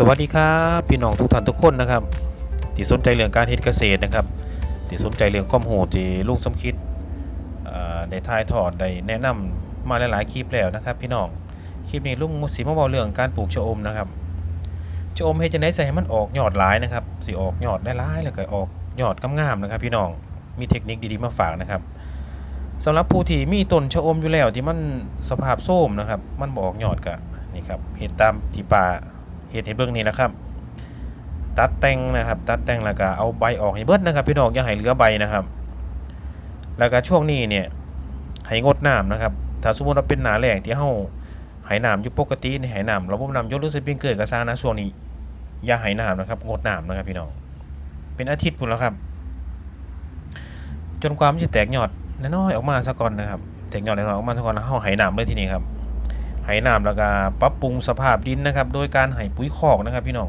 สวัสดีครับพี่น้องทุกท่านทุกคนนะครับที่สนใจเรื่องการเฮ็ดเกษตรนะครับที่สนใจเรื่องความรู้ที่ลุงสมคิดได้ถ่ายทอดได้แนะนำมาหลายๆคลิปแล้วนะครับ พี่น้องคลิปนี้ลุงสิมาเว้าเรื่องการปลูกชะอมนะครับชะอมเฮ็ดจังได๋ใส่ให้มันออกยอดหลายนะครับสิออกยอดได้หลายแล้วก็ออกยอดงามๆนะครับ พี่น้องมีเทคนิคดีๆมาฝากนะครับสำหรับผู้ที่มีต้นชะอมอยู่แล้วที่มันสภาพโทรมนะครับ มันบออกยอดก็นี่ครับเฮ็ดตามที่ป่า เห็ดให้เบิ่งนี่แหละครับ ตัดแต่งนะครับ ตัดแต่งแล้วก็เอาใบออกให้เบิดนะครับ พี่น้องอย่าให้เหลือใบนะครับ แล้วก็ช่วงนี้เนี่ยให้งดน้ำนะครับ ถ้าสมมติว่าเป็นหนาแหลงที่เฮาให้น้ำอยู่ปกติในี่ให้น้ำระบบน้ำยศหรือสปริงเกอร์ก็ซานะช่วงนี้อย่าให้น้ำนะครับ งดน้ำนะครับพี่น้อง เป็นอาทิตย์พุ่นแล้วครับ จนความนจะแตกยอดน้อยออกมาซะก่อนนะครับ แตกยอดน้อยออกมาซะก่อนแล้วเฮาให้น้ำเลยทีนี้ครับ ไหน้ำแล้วก็ปรับปรุงสภาพดินนะครับ โดยการให้ปุ๋ยคอกนะครับพี่น้อง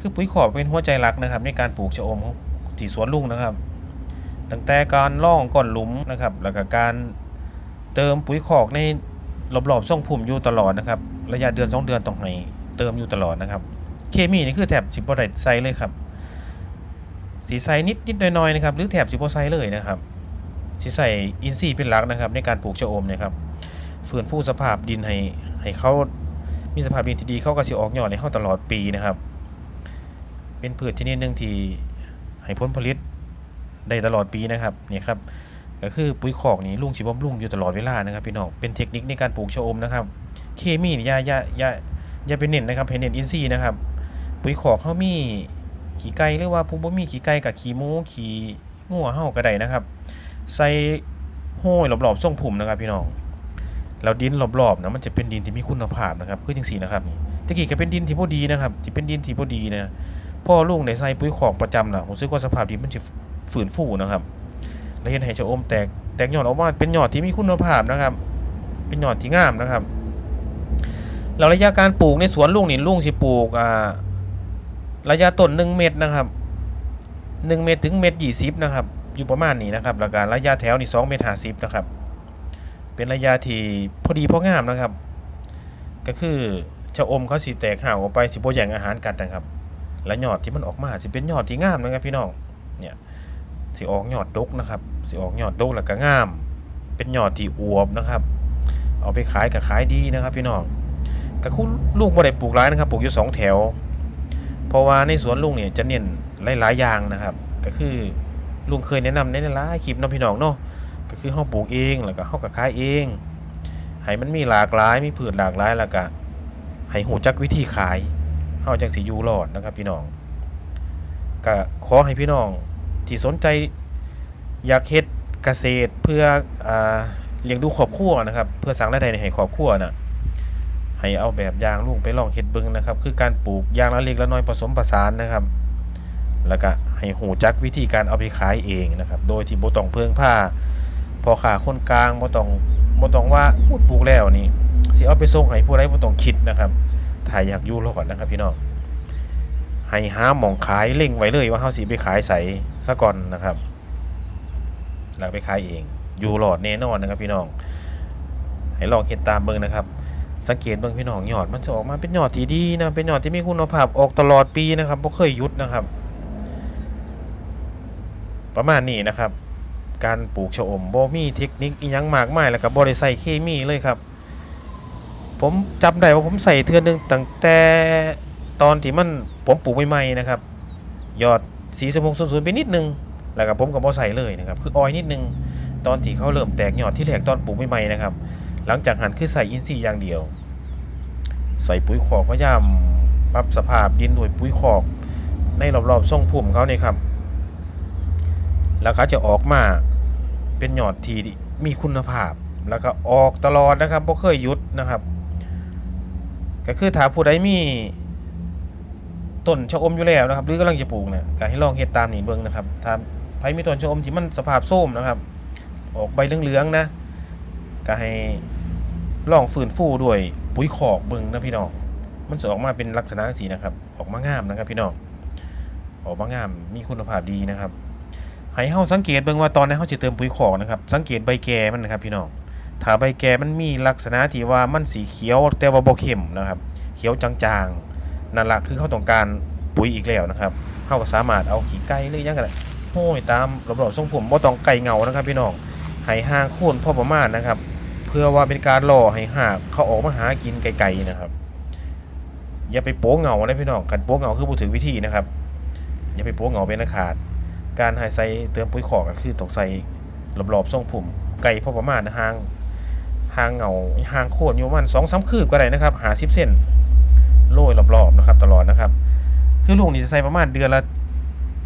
คือปุ๋ยคอกเป็นหัวใจหลักนะครับ ในการปลูกชะอมของที่สวนลุงนะครับ ตั้งแต่การล่องก้อนหลุมนะครับ แล้วก็การเติมปุ๋ยคอกในรอบๆช่องพุ่มอยู่ตลอดนะครับ ระยะเดือนสองเดือนต้องให้เติมอยู่ตลอดนะครับ เคมีนี่คือแถบสิบบ่ได้ใสเลยครับ สีใส่นิดนิดหน่อยๆนะครับ หรือแถบสิบบ่ใส่เลยนะครับสีใส่อินทรีย์เป็นหลักนะครับ ในการปลูกชะอมนะครับ ฟื้นฟูสภาพดินให้ให้เขามีสภาพดินที่ดีเขาก็สิออกยอดให้เขาตลอดปีนะครับ เป็นพืชชนิดหนึ่งที่ให้ผลผลิตได้ตลอดปีนะครับเนี่ยครับก็คือปุ๋ยคอกนี่ลุงสิบำรุงอยู่ตลอดเวลานะครับพี่น้องเป็นเทคนิคในการปลูกชะอมนะครับ เคมีนี่อย่าอย่าอย่าอย่าไปเน้นนะครับให้เน้นอินทรีย์นะครับ ปุ๋ยคอกเขามีขี้ไก่หรือว่าผู้บ่มีขี้ไก่กับขี้หมูขี้งัวเฮาก็ได้นะครับ ใส่ห้อยรอบๆทรงผุ่มนะครับพี่น้อง แล้วดินรอบๆนะมันจะเป็นดินที่มีคุณภาพนะครับคือจังสีนะครับนี่ตะกี้ก็เป็นดินที่บ่ดีนะครับที่เป็นดินที่บ่ดีนะพ่อลุงได้ใส่ปุ๋ยคอกประจำนะผมรู้สึกว่าสภาพดินมันจะฝืนฟูนะครับแล้วเห็นให้ชะอมแตกแตกยอดออกมาเป็นยอดที่มีคุณภาพนะครับ เป็นยอดที่งามนะครับแล้วระยะการปลูกในสวนลุงนี่ลุงสิปลูกอ่าระยะต้น1เมตรนะครับ1เมตรถึงเมตร20นะครับอยู่ประมาณนี้นะครับแล้วก็ระยะแถวนี่2เมตร50นะครับ เป็นระยะที่พอดีพองามนะครับ ก็คือชะอมเขาสีแตกห่าออกไปสิบ่แย่งอาหารกันนะครับ และยอดที่มันออกมาสิเป็นยอดที่งามนะครับพี่น้องเนี่ยสิออกยอดดกนะครับสิออกยอดดกแล้วก็งาม เป็นยอดที่อวบนะครับ เอาไปขายก็ขายดีนะครับพี่น้องก็คุณลูกบ่ได้ปลูกหลายนะครับปลูกอยู่สองแถว เพราะว่าในสวนลุงเนี่ยจะเน้นหลายๆอย่างนะครับ ก็คือลุงเคยแนะนำในหลายคลิปเนาะพี่น้องเนาะ คือเฮาปลูกเองแล้วก็เฮาก็ขายเองให้มันมีหลากหลายมีพืชหลากหลายแล้วก็ให้หูจักวิธีขายเฮาจังสิอยู่รอดนะครับพี่น้องก็ขอให้พี่น้องที่สนใจอยากเฮ็ดเกษตรเพื่ออ่าเลี้ยงดูครอบครัวนะครับ เพื่อสร้างรายได้ให้ครอบครัวน่ะให้เอาแบบยางลุงไปลองเฮ็ดเบิ่งนะครับ คือการปลูกยางละเล็กละน้อยผสมผสานนะครับ แล้วก็ให้หูจักวิธีการเอาไปขายเองนะครับ โดยที่บ่ต้องเพิ่งผ้า พอขาคนกลางบ่ต้องบ่ต้องว่าพูดปลูกแล้วนี่สิเอาไปส่งให้ผู้ใดบ่ต้องคิดนะครับถ้าอยากอยู่รอดนะครับพี่น้องให้หาหม่องขายเล็งไว้เลยว่าเฮาสิไปขายใสซะก่อนนะครับแล้วไปขายเอง อยู่รอดแน่นอนนะครับพี่น้อง ให้ลองเฮ็ดตามเบิ่งนะครับ สังเกตเบิ่งพี่น้องยอดมันจะออกมาเป็นยอดที่ดีนะเป็นยอดที่มีคุณภาพออกตลอดปีนะครับบ่เคยหยุดนะครับ ประมาณนี้นะครับ การปลูกชะอมบ่มีเทคนิคอีหยังมากมายแล้วก็บ่ได้ใส่เคมีเลยครับ ผมจำได้ว่าผมใส่เทื่อหนึงตั้งแต่ตอนที่มันผมปลูกใหม่ๆนะครับ ยอดสีสมงสูนๆไปนิดนึง แล้วก็ผมก็บ่ใส่เลยนะครับ คือออยนิดนึง ตอนที่เขาเริ่มแตกยอดที่แรกตอนปลูกใหม่ๆนะครับ หลังจากหันคือใส่อินทรีย์อย่างเดียว ใส่ปุ๋ยคอกพยายามปรับสภาพดินด้วยปุ๋ยคอกในรอบๆทรงพุ่มเขาเนี่ยครับแล้วเขาจะออกมา เป็นยอดที่มีคุณภาพ แล้วก็ออกตลอดนะครับบ่เคยหยุดนะครับ ก็คือถ้าผู้ใดมีต้นชะอมอยู่แล้วนะครับ หรือกำลังจะปลูกเนี่ยก็ให้ลองเฮ็ดตามนี่เบิ่งนะครับถ้าใครมีต้นชะอมที่มันสภาพโทรมนะครับ ออกใบเหลืองๆนะก็ให้ลองฟื้นฟูด้วยปุ๋ยคอกเบิ่งนะพี่น้องมันจะออกมาเป็นลักษณะสีนะครับ ออกมางามนะครับพี่น้องออกมางามมีคุณภาพดีนะครับ ให้เฮาสังเกตเบิ่งว่าตอนนั้นเฮาสิเติมปุ๋ยคอกนะครับ สังเกตใบแก่มันนะครับพี่น้อง ถ้าใบแก่มันมีลักษณะที่ว่ามันสีเขียวแต่ว่าบ่เข้มนะครับ เขียวจางๆ นั่นแหละคือเขาต้องการปุ๋ยอีกแล้วนะครับเขาก็สามารถเอาขี้ไก่หรือยังกันโห้ยตามรอบๆทรงผมบ่ต้องไก่เหงานะครับ พี่น้องให้ห่างโค่นพอประมาณนะครับ เพื่อว่าเป็นการล่อให้หากเขาออกมาหากินไกลๆนะครับ อย่าไปโป๊เหงาเลยพี่น้องกันโป๊เหงาคือบ่ถือวิธีนะครับ อย่าไปโป๊เหงาเป็นอันขาด การให้ใส่เติมปุ๋ยขอกก็คือต้องใส่รอบๆทรงผมไก่พอประมาณนะห่างห่างเหงาห่างโค่นอยู่ประมัน2-3คืบก็ได้นะครับ50เส้นโรยรอบๆนะครับ ตลอดนะครับ คือลุงนี่จะใส่ประมาณเดือนละ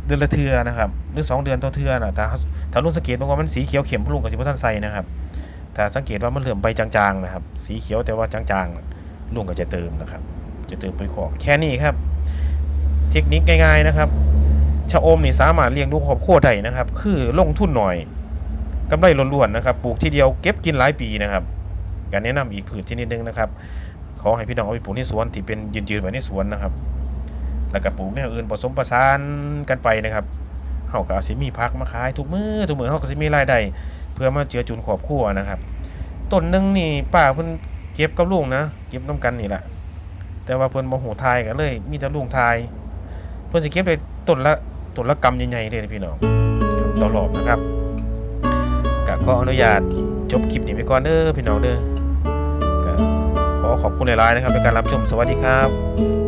เดือนละเทือนะครับหรือสองเดือนต่อเทือนะถ้าถ้าลุงสังเกตว่ามันสีเขียวเข้มลุงก็สิบ่ทันใส่นะครับถ้าสังเกตว่ามันเริ่อมใบจางๆนะครับ สีเขียวแต่ว่าจางๆลุงก็จะเติมนะครับ จะเติมปุ๋ยขอกแค่นี้ครับ เทคนิคง่ายๆนะครับ ชะอมนี่สามารถเลี้ยงดูครอบครัวได้นะครับ คือลงทุนหน่อยกำไรล้วนๆนะครับ ปลูกทีเดียวเก็บกินหลายปีนะครับการแนะนำอีกผืชชนิดนึงนะครับ ขอให้พี่น้องเอาไปปลูกในสวนที่เป็นยืนๆไว้ในสวนนะครับ แล้วก็ปลูกแนวอื่นผสมผสานกันไปนะครับเฮาก็อาจสิมีพักมาขายทุกมือทุกมือเฮาก็สิมีรายได้เพื่อมาเจือจุนครอบครัวนะครับต้นหนึงนี่ป้าเพิ่นเก็บกับลุงนะเก็บนํกันนี่แหละแต่ว่าเพิ่นบ่ฮู้ทายกันเลย มีแต่ลุงทาย เพิ่นสิเก็บได้ต้นละ ต้นละกำใหญ่ๆเลยนะพี่น้องต่อรอบนะครับก็ขออนุญาตจบคลิปนี้ไปก่อนเด้อพี่น้องเด้อก็ขอขอบคุณหลายๆนะครับในการรับชมสวัสดีครับ